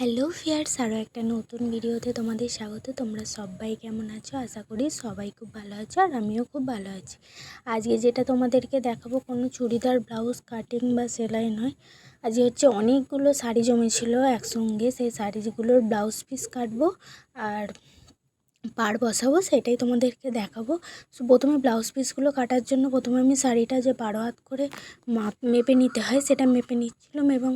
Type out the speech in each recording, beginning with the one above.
Hello fierce আরও একটা নতুন ভিডিওতে তোমাদের স্বাগত। তোমরা সবাই কেমন আছো? আশা করি সবাই খুব ভালো আছো আর আমিও খুব ভালো আছি। আজকে যেটা তোমাদেরকে দেখাবো কোনো চুড়িদার, ব্লাউজ, কাটিং বা সেলাই নয়। আজকে হচ্ছে অনেকগুলো শাড়ি জমেছিল একসঙ্গে। সেই শাড়িগুলোর ব্লাউজ পিস কাটবো আর পাড় বসাবো, সেটাই তোমাদেরকে দেখাবো। সো প্রথমে ব্লাউজ পিসগুলো কাটার জন্য প্রথমে আমি শাড়িটা যে বারো হাত করে মাপ মেপে নিতে হয়, সেটা মেপে নিচ্ছিলাম এবং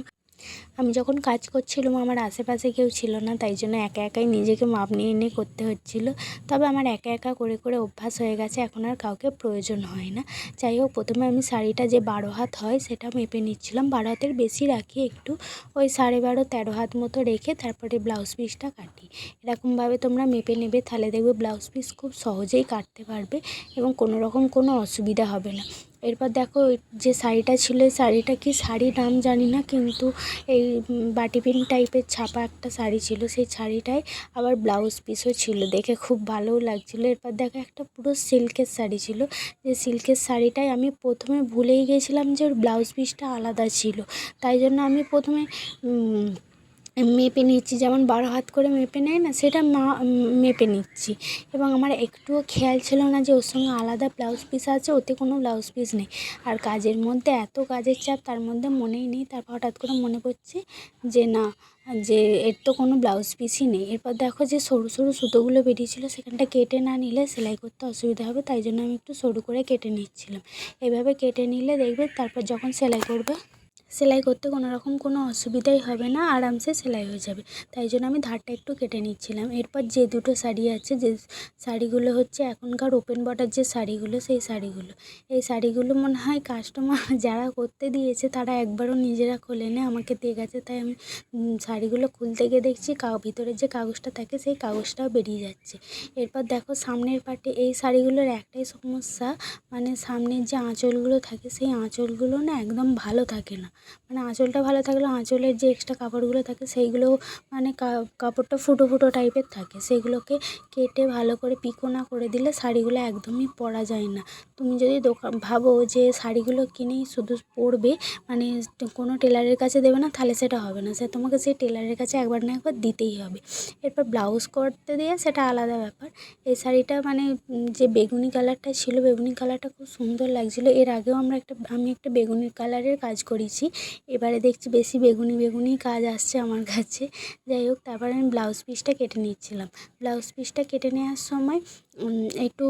আমি যখন কাজ করছিলাম, আমার আশেপাশে কেউ ছিল না, তাই জন্য একা একাই নিজেকে মাপ নিয়ে নিয়ে করতে হচ্ছিল। তবে আমার একা একা করে করে অভ্যাস হয়ে গেছে, এখন আর কাউকে প্রয়োজন হয় না। যাই হোক, প্রথমে আমি শাড়িটা যে বারো হাত হয়, সেটা মেপে নিচ্ছিলাম। বারো হাতের বেশি রাখি একটু। ওই সাড়ে বারো, তেরো হাত মতো রেখে তারপরে ব্লাউজ পিসটা কাটি। এরকমভাবে তোমরা মেপে নেবে, তাহলে দেখবে ব্লাউজ পিস খুব সহজেই কাটতে পারবে এবং কোনো রকম কোনো অসুবিধা হবে না। এরপর দেখো যে শাড়িটা ছিল, এই শাড়িটা কি শাড়ির নাম জানি না, কিন্তু এই বাটিপিন টাইপের ছাপা একটা শাড়ি ছিল, সেই শাড়িটায় আবার ব্লাউজ পিসও ছিল, দেখে খুব ভালোও লাগছিল। এরপর দেখো একটা পুরো সিল্কের শাড়ি ছিল, যে সিল্কের শাড়িটায় আমি প্রথমে ভুলেই গেছিলাম যে ওর ব্লাউজ পিসটা আলাদা ছিল, তাই জন্য আমি প্রথমে মেপে নিচ্ছি, যেমন বারো হাত করে মেপে নেয় না, সেটা মা মেপে নিচ্ছি। এবং আমার একটুও খেয়াল ছিল না যে ওর সঙ্গে আলাদা ব্লাউজ পিস আছে, ওতে কোনো ব্লাউজ পিস নেই। আর কাজের মধ্যে এত কাজের চাপ, তার মধ্যে মনেই নেই। তারপর হঠাৎ করে মনে পড়ছে যে, না, যে এর তো কোনো ব্লাউজ পিসই নেই। এরপর দেখো যে সরু সরু সুতোগুলো বেরিয়েছিলো, সেখানটা কেটে না নিলে সেলাই করতে অসুবিধা হবে, তাই জন্য আমি একটু সরু করে কেটে নিচ্ছিলাম। এভাবে কেটে নিলে দেখবে, তারপর যখন সেলাই করবে সেলাই করতে কোনো রকম কোনো অসুবিধাই হবে না, আরামসে সেলাই হয়ে যাবে। তাই জন্য আমি ধারটা একটু কেটে নিচ্ছিলাম। এরপর যে দুটো শাড়ি আছে, যে শাড়িগুলো হচ্ছে এখনকার ওপেন বর্ডার যে শাড়িগুলো, সেই শাড়িগুলো। এই শাড়িগুলো মনে হয় কাস্টমার যারা করতে দিয়েছে, তারা একবারও নিজেরা খোলেনি আমাকে দিয়ে গেছে। তাই আমি শাড়িগুলো খুলতে গিয়ে দেখছি কাউ ভিতরে যে কাগজটা থাকে, সেই কাগজটাও বেরিয়ে যাচ্ছে। এরপর দেখো সামনের পাটে, এই শাড়িগুলোর একটাই সমস্যা মানে সামনের যে আঁচলগুলো থাকে, সেই আঁচলগুলো না একদম ভালো থাকে না। মানে আঁচলটা ভালো থাকলে আঁচলের যে এক্সট্রা কাপড়গুলো থাকে, সেইগুলো মানে কাপড়টা ফুটো ফুটো টাইপের থাকে। সেগুলোকে কেটে ভালো করে পিকো না করে দিলে শাড়িগুলো একদমই পরা যায় না। তুমি যদি দোকান ভাবো যে শাড়িগুলো কিনেই শুধু পরবে মানে কোনো টেলারের কাছে দেবে না, তাহলে সেটা হবে না। সে তোমাকে সেই টেলারের কাছে একবার না একবার দিতেই হবে। এরপর ব্লাউজ করতে দিয়ে সেটা আলাদা ব্যাপার। এই শাড়িটা মানে যে বেগুনি কালারটা ছিল, বেগুনি কালারটা খুব সুন্দর লাগছিল। এর আগেও আমরা একটা, আমি একটা বেগুনি কালারের কাজ করেছি। এবারে দেখছি বেশি বেগুনি বেগুনি কাজ আসছে আমার কাছে। যাই হোক, তারপরে আমি ব্লাউজ পিসটা কেটে নিচ্ছিলাম। ব্লাউজ পিসটা কেটে নেওয়ার সময় একটু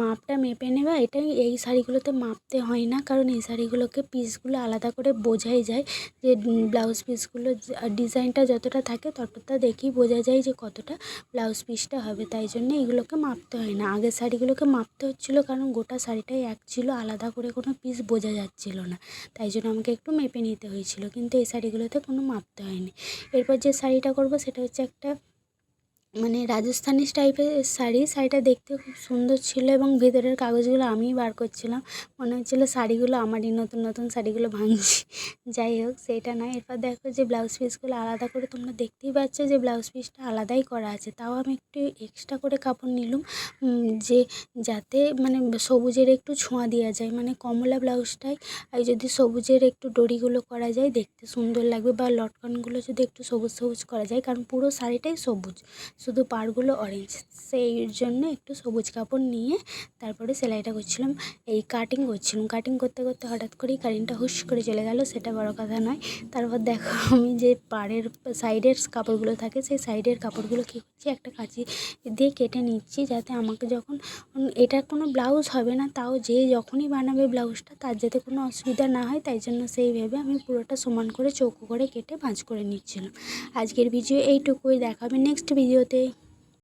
মাপটা মেপে নেওয়া, এটাই এই শাড়িগুলোতে মাপতে হয় না, কারণ এই শাড়িগুলোকে পিসগুলো আলাদা করে বোঝাই যায় যে ব্লাউজ পিসগুলো ডিজাইনটা যতটা থাকে ততটা দেখেই বোঝা যায় যে কতটা ব্লাউজ পিসটা হবে, তাই জন্য এগুলোকে মাপতে হয় না। আগের শাড়িগুলোকে মাপতে হচ্ছিল, কারণ গোটা শাড়িটাই এক ছিল, আলাদা করে কোনো পিস বোঝা যাচ্ছিল না, তাই জন্য আমাকে একটু মেপে নিতে হয়েছিল, কিন্তু এই শাড়িগুলোতে কোনো মাপতে হয়নি। এরপর যে শাড়িটা করব সেটা হচ্ছে একটা মানে রাজস্থানি টাইপের শাড়ি, শাড়িটা দেখতে খুব সুন্দর ছিল এবং ভেতরের কাগজগুলো আমিই বার করছিলাম। মনে হচ্ছিল শাড়িগুলো আমারই নতুন নতুন শাড়িগুলো ভাঙছি। যাই হোক সেইটা নয়। এরপর দেখো যে ব্লাউজ পিসগুলো আলাদা করে তোমরা দেখতেই পাচ্ছ যে ব্লাউজ পিসটা আলাদাই করা আছে। তাও আমি একটু এক্সট্রা করে কাপড় নিলাম যে যাতে মানে সবুজের একটু ছোঁয়া দেওয়া যায়। মানে কমলা ব্লাউজটাই আর যদি সবুজের একটু ডরিগুলো করা যায়, দেখতে সুন্দর লাগবে বা লটকনগুলো যদি একটু সবুজ সবুজ করা যায়, কারণ পুরো শাড়িটাই সবুজ। শুধু পাড়গুলো অরেঞ্জ সেই জন্য একটু সবুজ কাপড় নিয়ে তারপরে সেলাইটা করছিলাম। এই কাটিং করছিলাম। কাটিং করতে করতে হঠাৎ করেই কারেন্টটা হুশ করে চলে গেল, সেটা বড় কথা নয়। তারপর দেখো আমি যে পাড়ের সাইডের কাপড়গুলো থাকে, সেই সাইডের কাপড়গুলো কী করছি, একটা কাঁচি দিয়ে কেটে নিচ্ছি যাতে আমাকে যখন এটা কোনো ব্লাউজ হবে না, তাও যে যখনই বানাবে ব্লাউজটা তার যাতে কোনো অসুবিধা না হয়, তাই জন্য সেই ভেবে আমি পুরোটা সমান করে চৌকো করে কেটে ভাঁজ করে নিচ্ছিলাম। আজকের ভিডিও এইটুকুই, দেখাবে নেক্সট ভিডিওতে đi.